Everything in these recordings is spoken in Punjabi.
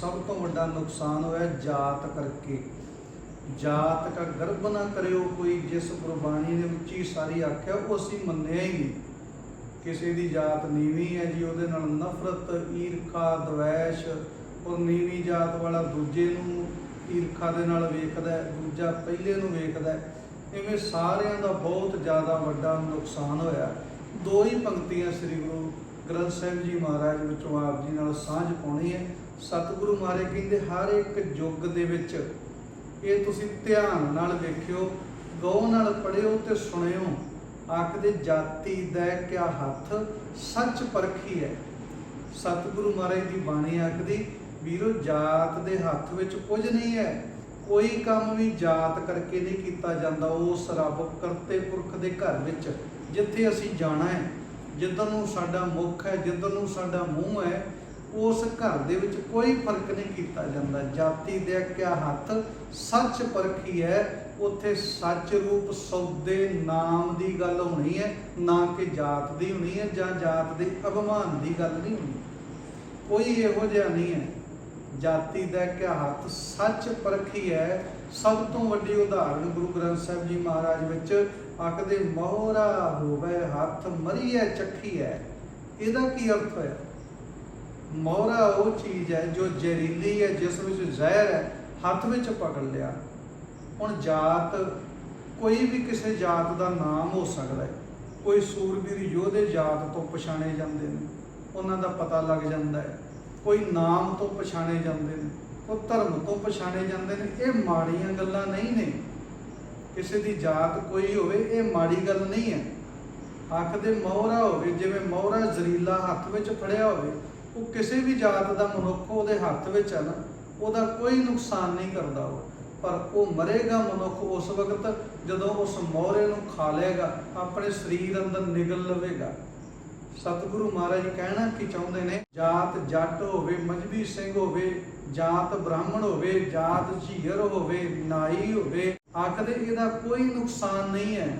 ਸਭ ਤੋਂ ਵੱਡਾ ਨੁਕਸਾਨ ਹੋਇਆ ਜਾਤ ਕਰਕੇ। ਜਾਤ ਕਾ ਗਰਭ ਨਾ ਕਰਿਓ ਕੋਈ, ਜਿਸ ਗੁਰਬਾਣੀ ਨੇ ਉੱਚੀ ਸਾਰੀ ਆਖਿਆ, ਉਹ ਅਸੀਂ ਮੰਨਿਆ ਹੀ ਨਹੀਂ। ਕਿਸੇ ਦੀ ਜਾਤ ਨੀਵੀਂ ਹੈ ਜੀ, ਉਹਦੇ ਨਾਲ ਨਫ਼ਰਤ, ਈਰਖਾ, ਦਵੈਸ਼, ਔਰ ਨੀਵੀਂ ਜਾਤ ਵਾਲਾ ਦੂਜੇ ਨੂੰ ਈਰਖਾ ਦੇ ਨਾਲ ਵੇਖਦਾ ਹੈ, ਦੂਜਾ ਪਹਿਲੇ ਨੂੰ ਵੇਖਦਾ ਹੈ। ਇਵੇਂ ਸਾਰਿਆਂ ਦਾ ਬਹੁਤ ਜ਼ਿਆਦਾ ਵੱਡਾ ਨੁਕਸਾਨ ਹੋਇਆ। ਦੋ ਹੀ ਪੰਕਤੀਆਂ ਸ੍ਰੀ ਗੁਰੂ ਗ੍ਰੰਥ ਸਾਹਿਬ ਜੀ ਮਹਾਰਾਜ ਵਿੱਚੋਂ ਆਪ ਜੀ ਨਾਲ ਸਾਂਝ ਪਾਉਣੀ ਹੈ। ਸਤਿਗੁਰੂ ਮਹਾਰਾਜ ਕਹਿੰਦੇ, ਹਰ ਇੱਕ ਯੁੱਗ ਦੇ ਵਿੱਚ ਇਹ ਤੁਸੀਂ ਧਿਆਨ ਨਾਲ ਵੇਖਿਓ ਗੌ ਨਾਲ ਪੜਿਓ ਤੇ ਸੁਣਿਓ। ਆਖਦੇ, ਜਾਤੀ ਦਾ ਕਿਆ ਹੱਥ ਸੱਚ ਪਰਖੀ ਹੈ? ਸਤਿਗੁਰੂ ਮਹਾਰਾਜ ਦੀ ਬਾਣੀ ਆਖਦੀ, ਵੀਰੋ, ਜਾਤ ਦੇ ਹੱਥ ਵਿੱਚ ਕੁਝ ਨਹੀਂ ਹੈ। ਕੋਈ ਕੰਮ ਵੀ ਜਾਤ ਕਰਕੇ ਨਹੀਂ ਕੀਤਾ ਜਾਂਦਾ। ਉਸ ਰੱਬ ਕਰਤੇ ਪੁਰਖ ਦੇ ਘਰ ਵਿੱਚ, ਜਿੱਥੇ ਅਸੀਂ ਜਾਣਾ ਹੈ। ਜਿੱਧਰ ਨੂੰ ਸਾਡਾ ਮੁਖ ਹੈ, ਜਿੱਧਰ ਨੂੰ ਸਾਡਾ ਮੂੰਹ ਹੈ, ਉਸ ਘਰ ਦੇ ਵਿੱਚ ਕੋਈ ਫ਼ਰਕ ਨਹੀਂ ਕੀਤਾ ਜਾਂਦਾ। ਜਾਤੀ ਦੇ ਕਿਆ ਹੱਥ ਸੱਚ ਪਰਖੀ ਹੈ ਉੱਥੇ ਸੱਚ ਰੂਪ ਸੌਦੇ ਨਾਮ ਦੀ ਗੱਲ ਹੋਣੀ ਹੈ, ਨਾ ਕਿ ਜਾਤ ਦੀ ਹੋਣੀ ਹੈ ਜਾਂ ਜਾਤ ਦੇ ਅਭਿਮਾਨ ਦੀ ਗੱਲ ਨਹੀਂ ਹੋਣੀ। ਕੋਈ ਇਹੋ ਜਿਹਾ ਨਹੀਂ ਹੈ। ਜਾਤੀ ਦਾ ਕਿਆ ਹੱਥ ਸੱਚ ਪਰਖੀ ਹੈ ਸਭ ਤੋਂ ਵੱਡੀ ਉਦਾਹਰਣ ਗੁਰੂ ਗ੍ਰੰਥ ਸਾਹਿਬ ਜੀ ਮਹਾਰਾਜ ਵਿੱਚ ਆਖਦੇ ਮੋਹਰਾ ਹੋਵੇ, ਹੱਥ ਮਰੀਏ ਚੱਖੀ ਹੈ ਇਹਦਾ ਕੀ ਅਰਥ ਹੋਇਆ? ਮੋਹਰਾ ਉਹ ਚੀਜ਼ ਹੈ ਜੋ ਜ਼ਹਿਰੀਲੀ ਹੈ, ਜਿਸ ਵਿੱਚ ਜ਼ਹਿਰ ਹੈ, ਹੱਥ ਵਿੱਚ ਪਕੜ ਲਿਆ। ਹੁਣ ਜਾਤ, ਕੋਈ ਵੀ ਕਿਸੇ ਜਾਤ ਦਾ ਨਾਮ ਹੋ ਸਕਦਾ ਹੈ। ਕੋਈ ਸੂਰਬੀਰ ਯੋਧੇ ਜਾਤ ਤੋਂ ਪਛਾਣੇ ਜਾਂਦੇ ਨੇ। ਉਹਨਾਂ ਦਾ ਪਤਾ ਲੱਗ ਜਾਂਦਾ ਹੈ। ਕੋਈ ਨਾਮ ਤੋਂ ਪਛਾਣੇ ਜਾਂਦੇ ਨੇ। ਕੋਈ ਧਰਮ ਤੋਂ ਪਛਾਣੇ ਜਾਂਦੇ ਨੇ। ਇਹ ਮਾੜੀਆਂ ਗੱਲਾਂ ਨਹੀਂ ਨੇ। ਕਿਸੇ ਦੀ ਜਾਤ ਕੋਈ ਹੋਵੇ, ਇਹ ਮਾੜੀ ਗੱਲ ਨਹੀਂ ਹੈ। ਆਖਦੇ ਮੋਹਰਾ ਹੋਵੇ, ਜਿਵੇਂ ਮੋਹਰਾ ਜ਼ਰੀਲਾ ਹੱਥ ਵਿੱਚ ਫੜਿਆ ਹੋਵੇ, ਉਹ ਕਿਸੇ ਵੀ ਜਾਤ ਦਾ ਮਨੁੱਖ ਉਹਦੇ ਹੱਥ ਵਿੱਚ ਹੈ ਨਾ, ਉਹਦਾ ਕੋਈ ਨੁਕਸਾਨ ਨਹੀਂ ਕਰਦਾ ਉਹ। ਪਰ ਉਹ ਮਰੇਗਾ ਮਨੁੱਖ ਉਸ ਵਕਤ ਜਦੋਂ ਉਸ ਮੋਹਰੇ ਨੂੰ ਖਾ ਲਏਗਾ, ਆਪਣੇ ਸਰੀਰ ਅੰਦਰ ਨਿਗਲ ਲਵੇਗਾ। ਸਤਿਗੁਰੂ ਮਹਾਰਾਜ ਕਹਿਣਾ ਕੀ ਚਾਹੁੰਦੇ ਨੇ, ਜਾਤ ਜੱਟ ਹੋਵੇ, ਮਜਬੀ ਸਿੰਘ ਹੋਵੇ, ਜਾਤ ਬ੍ਰਾਹਮਣ ਹੋਵੇ, ਜਾਤ ਝੀਰ ਹੋਵੇ, ਨਾਈ ਹੋਵੇ ਆਖਦੇ ਇਹਦਾ ਕੋਈ ਨੁਕਸਾਨ ਨਹੀਂ ਹੈ।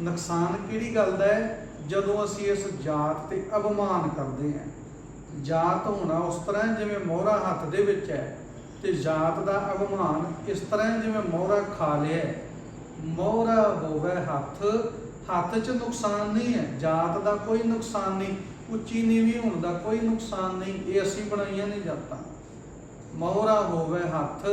ਨੁਕਸਾਨ ਕਿਹੜੀ ਗੱਲ ਦਾ ਹੈ? ਜਦੋਂ ਅਸੀਂ ਇਸ ਜਾਤ ਤੇ ਅਪਮਾਨ ਕਰਦੇ ਹਾਂ। ਜਾਤ ਹੋਣਾ ਉਸ ਤਰ੍ਹਾਂ ਜਿਵੇਂ ਮੋਹਰਾ ਹੱਥ ਦੇ ਵਿੱਚ ਹੈ ਤੇ ਜਾਤ ਦਾ ਅਭਿਮਾਨ ਇਸ ਤਰ੍ਹਾਂ ਜਿਵੇਂ ਮੋਹਰਾ ਖਾ ਲਿਆ ਮੋਹਰਾ ਹੋਵੇ ਹੱਥ ਹੱਥ 'ਚ ਨੁਕਸਾਨ ਨਹੀਂ ਹੈ। ਜਾਤ ਦਾ ਕੋਈ ਨੁਕਸਾਨ ਨਹੀਂ, ਉੱਚੀ ਨੀਵੀਂ ਹੋਣ ਦਾ ਕੋਈ ਨੁਕਸਾਨ ਨਹੀਂ, ਇਹ ਅਸੀਂ ਬਣਾਈਆਂ ਨਹੀਂ ਜਾਤਾਂ। ਮੋਹਰਾ ਹੋਵੇ ਹੱਥ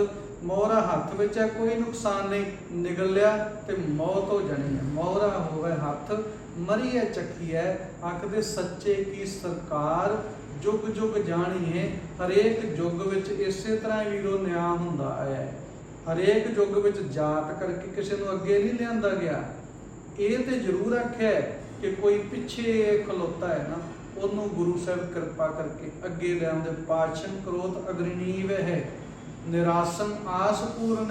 ਮੋਹਰਾ ਹੱਥ ਵਿੱਚ ਹੈ, ਕੋਈ ਨੁਕਸਾਨ ਨਹੀਂ। ਨਿਗਲ ਲਿਆ ਤੇ ਮੌਤ ਹੋ ਜਾਣੀ ਹੈ। ਮੋਹਰਾ ਹੋਵੇ ਹੱਥ ਮਰੀਏ ਚੱਕੀ ਹੈ। ਆਖਦੇ ਸੱਚੇ ਕੀ ਸਰਕਾਰ ਜੁਗ ਜੁਗ ਜਾਣੀ ਹੈ। ਹਰੇਕ ਯੁੱਗ ਵਿੱਚ ਇਸੇ ਤਰ੍ਹਾਂ ਵੀਰੋ ਨਿਆਂ ਹੁੰਦਾ ਹੈ। ਹਰੇਕ ਯੁੱਗ ਵਿੱਚ ਜਾਤ ਕਰਕੇ ਕਿਸੇ ਨੂੰ ਅੱਗੇ ਨਹੀਂ ਲਿਆਂਦਾ ਗਿਆ। ਇਹ ਤੇ ਜ਼ਰੂਰ ਆਖਿਆ ਕਿ ਕੋਈ ਪਿੱਛੇ ਖਲੋਤਾ ਹੈ ਨਾ, ਉਹਨੂੰ ਗੁਰੂ ਸਾਹਿਬ ਕਿਰਪਾ ਕਰਕੇ ਅੱਗੇ ਲਿਆਉਂਦੇ ਪਾਛਨ ਕ੍ਰੋਧ ਅਗਰਨੀਵ ਹੈ। ਨਿਰਾਸਨ ਆਸ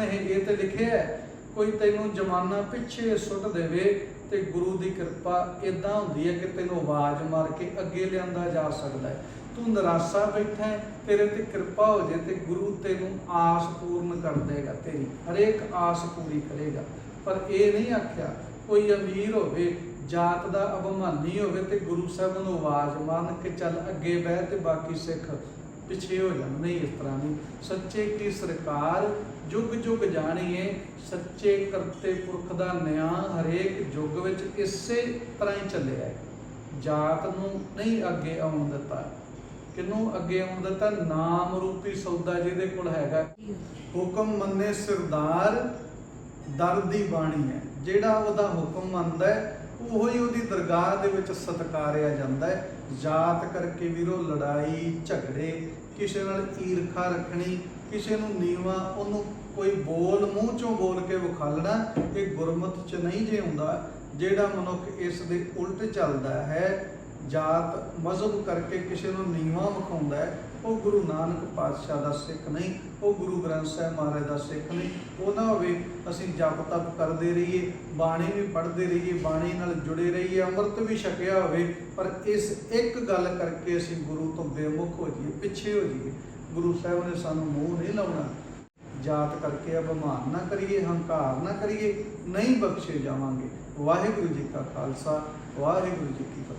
ਹੈ ਇਹ ਤੇ ਲਿਖਿਆ ਹੈ, ਕੋਈ ਤੈਨੂੰ ਜਮਾਨਾ ਪਿੱਛੇ ਸੁੱਟ ਦੇਵੇ ਤੇ ਗੁਰੂ ਦੀ ਕਿਰਪਾ ਇਦਾਂ ਹੁੰਦੀ ਹੈ ਕਿ ਤੈਨੂੰ ਆਵਾਜ਼ ਮਾਰ ਕੇ ਅੱਗੇ ਲਿਆਂਦਾ ਜਾ ਸਕਦਾ ਹੈ। ਤੂੰ ਨਿਰਾਸ਼ਾ ਬੈਠਾ ਤੇਰੇ ਤੇ ਕਿਰਪਾ ਹੋ ਜੇ ਤੇ ਗੁਰੂ ਤੈਨੂੰ ਆਸ ਪੂਰਨ ਕਰ ਦੇਗਾ, ਤੇਰੀ ਹਰੇਕ ਆਸ ਪੂਰੀ ਕਰੇਗਾ। ਪਰ ਇਹ ਨਹੀਂ ਆਖਿਆ, ਕੋਈ ਅਮੀਰ ਹੋਵੇ, ਜਾਤ ਦਾ ਅਭਿਮਾਨੀ ਹੋਵੇ ਤੇ ਗੁਰੂ ਸਾਹਿਬ ਨੂੰ ਆਵਾਜ਼ ਮਾਰਨ ਕਿ ਚੱਲ ਅੱਗੇ ਬਹਿ ਤੇ ਬਾਕੀ ਸਿੱਖ ਪਿੱਛੇ ਹੋ ਜਾਣ ਨਹੀਂ ਇਸ ਤਰ੍ਹਾਂ ਨਹੀਂ ਸੱਚੇ ਕੀ ਸਰਕਾਰ, ਜੁਗ ਜੁਗ ਜਾਣੀਏ, ਸੱਚੇ ਕਰਤੇ ਪੁਰਖ ਦਾ ਨਿਆਂ ਹਰੇਕ ਯੁੱਗ ਵਿੱਚ ਇਸੇ ਤਰ੍ਹਾਂ ਹੀ ਚੱਲਿਆ ਹੈ। ਜਾਤ ਨੂੰ ਨਹੀਂ ਅੱਗੇ ਆਉਣ ਦਿੱਤਾ। ਕਿਨੂੰ ਅੱਗੇ ਆਉਣ ਦਿੱਤਾ? ਨਾਮ ਰੂਪੀ ਸੌਦਾ ਜਿਹਦੇ ਕੋਲ ਹੈਗਾ। ਹੁਕਮ ਮੰਨੇ ਸਰਦਾਰ, ਦਰ ਦੀ ਬਾਣੀ ਹੈ। ਜਿਹੜਾ ਉਹਦਾ ਹੁਕਮ ਮੰਨਦਾ ਹੈ ਉਹੋ ਹੀ ਉਹਦੀ ਦਰਗਾਹ ਦੇ ਵਿੱਚ ਸਤਕਾਰਿਆ ਜਾਂਦਾ ਹੈ। ਜਾਤ ਕਰਕੇ ਵੀਰੋ ਲੜਾਈ, ਝਗੜੇ, ਕਿਸੇ ਨਾਲ ਈਰਖਾ ਰੱਖਣੀ, ਕਿਸੇ ਨੂੰ ਨੀਵਾ, ਉਹਨੂੰ ਕੋਈ ਬੋਲ ਮੂੰਹ ਚੋਂ ਬੋਲ ਕੇ ਵਿਖਾਲਣਾ, ਇਹ ਗੁਰਮਤ ਚ ਨਹੀਂ ਜੇ ਹੁੰਦਾ, ਜਿਹੜਾ ਮਨੁੱਖ ਇਸ ਦੇ ਉਲਟ ਚੱਲਦਾ ਹੈ ਜਾਤ ਮਜ਼ਹਬ ਕਰਕੇ ਕਿਸੇ ਨੂੰ ਨੀਵਾ ਵਿਖਾਉਂਦਾ ਹੈ, ਉਹ ਗੁਰੂ ਨਾਨਕ ਪਾਤਸ਼ਾਹ ਦਾ ਸਿੱਖ ਨਹੀਂ, ਉਹ ਗੁਰੂ ਗ੍ਰੰਥ ਸਾਹਿਬ ਮਹਾਰਾਜ ਦਾ ਸਿੱਖ ਨਹੀਂ। ਉਹ ਨਾ ਹੋਵੇ ਅਸੀਂ ਜਪ ਤਪ ਕਰਦੇ ਰਹੀਏ, ਬਾਣੀ ਵੀ ਪੜ੍ਹਦੇ ਰਹੀਏ, ਬਾਣੀ ਨਾਲ ਜੁੜੇ ਰਹੀਏ, ਅੰਮ੍ਰਿਤ ਵੀ ਛਕਿਆ ਹੋਵੇ, ਪਰ ਇਸ ਇੱਕ ਗੱਲ ਕਰਕੇ ਅਸੀਂ ਗੁਰੂ ਤੋਂ ਬੇਮੁਖ ਹੋ ਜਾਈਏ, ਪਿੱਛੇ ਹੋ ਜਾਈਏ। ਗੁਰੂ ਸਾਹਿਬ ਨੇ ਸਾਨੂੰ ਮੂੰਹ ਨਹੀਂ ਲਾਉਣਾ। ਜਾਤ ਕਰਕੇ ਅਭਿਮਾਨ ਨਾ ਕਰੀਏ, ਹੰਕਾਰ ਨਾ ਕਰੀਏ, ਨਹੀਂ ਬਖਸ਼ੇ ਜਾਵਾਂਗੇ। ਵਾਹਿਗੁਰੂ ਜੀ ਕਾ ਖਾਲਸਾ, ਵਾਹਿਗੁਰੂ ਜੀ ਕੀ ਫਤਿਹ।